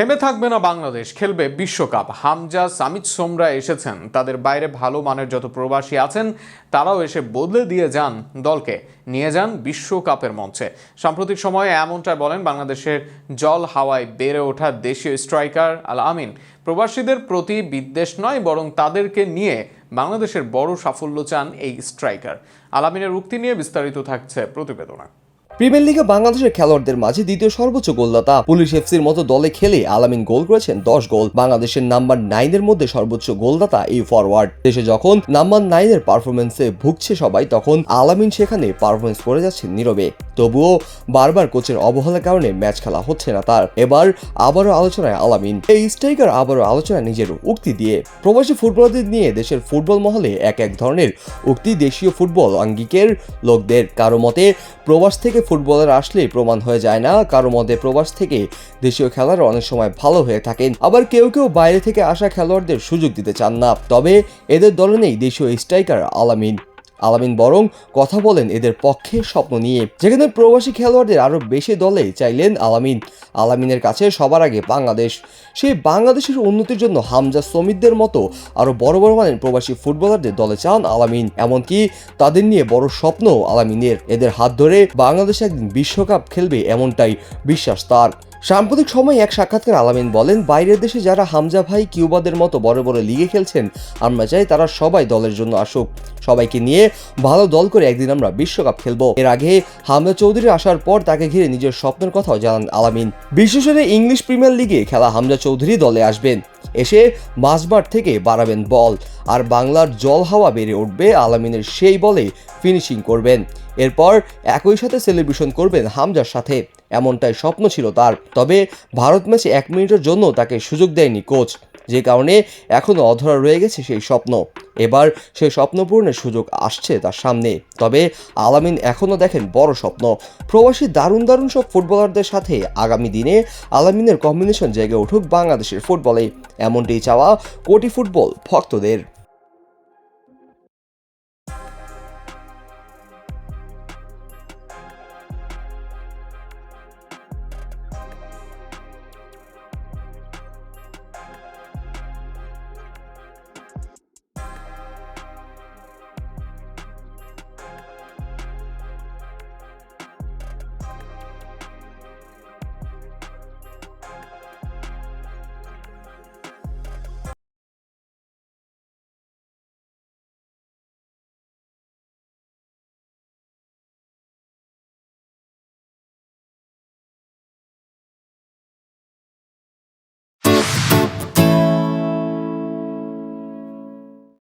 থেমে থাকবে না বাংলাদেশ, খেলবে বিশ্বকাপ। হামজা সামিদ সোমরা এসেছেন। তাদের বাইরে ভালো মানের যত প্রবাসী আছেন, তারাও এসে বদলে দিয়ে যান দলকে। নিয়ে যান বিশ্বকাপের মঞ্চে। সাম্প্রতিক সময়ে এমনটাই বলেন বাংলাদেশের জল হাওয়ায় বেড়ে ওঠা দেশীয় স্ট্রাইকার আল আমিন। প্রবাসীদের প্রতি বিদ্বেষ নয়, বরং তাদেরকে নিয়ে বাংলাদেশের বড় সাফল্য চান এই স্ট্রাইকার। আলামিনের উক্তি নিয়ে বিস্তারিত থাকছে প্রতিবেদনা। প্রিমিয়ার লিগে বাংলাদেশের খেলোয়াড়দের মাঝে দ্বিতীয় সর্বোচ্চ গোলদাতা। পুলিশ এফসির মতো দলে খেলে আলামিন গোল করেছেন দশ গোল। বাংলাদেশের নাম্বার নাইনের মধ্যে সর্বোচ্চ গোলদাতা এই ফরওয়ার্ড দেশে যখন নাম্বার নাইনের পারফরমেন্সে ভুগছে সবাই, তখন আলামিন সেখানে পারফরমেন্স করে যাচ্ছেন নীরবে। তবুও বারবার কোচের অবহেলার কারণে ম্যাচ খেলা হচ্ছে না তার। এবার আবারও আলোচনায় আলামিন। এই স্ট্রাইকার আবারও আলোচনায় নিজের উক্তি দিয়ে প্রবাসী ফুটবলারদের নিয়ে দেশের ফুটবল মহলে এক এক ধরনের উক্তি দেশীয় ফুটবল আঙ্গিকের লোকদের। কারও মতে প্রবাস থেকে ফুটবলার আসলে প্রমাণ হয়ে যায় না, কারও মতে প্রবাস থেকে দেশীয় খেলোয়াড়রা অনেক সময় ভালো হয়ে থাকেন, আবার কেউ কেউ বাইরে থেকে আসা খেলোয়াড়দের সুযোগ দিতে চান না। তবে এদের দলে নেই দেশীয় স্ট্রাইকার আলামিন। আলামিন বরং কথা বলেন এদের পক্ষে স্বপ্ন নিয়ে। যেখানে প্রবাসী খেলোয়াড়দের আরও বেশি দলে চাইলেন আলামিন। আলামিনের কাছে সবার আগে বাংলাদেশ। সেই বাংলাদেশের উন্নতির জন্য হামজা শ্রমিকদের মতো আরও বড় বড় মানের প্রবাসী ফুটবলারদের দলে চান আলামিন। এমনকি তাদের নিয়ে বড় স্বপ্ন আলামিনের। এদের হাত ধরে বাংলাদেশ একদিন বিশ্বকাপ খেলবে এমনটাই বিশ্বাস তার। সাম্প্রতিক সময় এক সাক্ষাৎকার আলামিন বলেন, বাইরের দেশে যারা হামজা ভাই কিউবাদের মতো বড় বড় লিগে খেলছেন, আমরা চাই তারা সবাই দলের জন্য আসুক। সবাইকে নিয়ে ভালো দল করে একদিন আমরা বিশ্বকাপ খেলব। এর আগে হামজা চৌধুরী আসার পর তাকে ঘিরে নিজের স্বপ্নের কথাও জানান আলামিন। বিশেষরে ইংলিশ প্রিমিয়ার লিগে খেলা হামজা চৌধুরী দলে আসবেন। এসে মাঝমাঠ থেকে বাড়াবেন বল। আর বাংলার জল হাওয়া বেড়ে উঠবে আলামিনের সেই বলে ফিনিশিং করবেন। এরপর একই সাথে সেলিব্রেশন করবেন হামজার সাথে। এমনটাই স্বপ্ন ছিল তার। তবে ভারত ম্যাচে এক মিনিটের জন্য তাকে সুযোগ দেয়নি কোচ। যে কারণে এখনও অধরা রয়ে গেছে সেই স্বপ্ন। এবার সেই স্বপ্ন পূরণের সুযোগ আসছে তার সামনে। তবে আলামিন এখনও দেখেন বড় স্বপ্ন। প্রবাসী দারুণ দারুণ সব ফুটবলারদের সাথে আগামী দিনে আলামিনের কম্বিনেশন জেগে উঠুক বাংলাদেশের ফুটবলে। এমনটি চাওয়া কোটি ফুটবল ভক্তদের।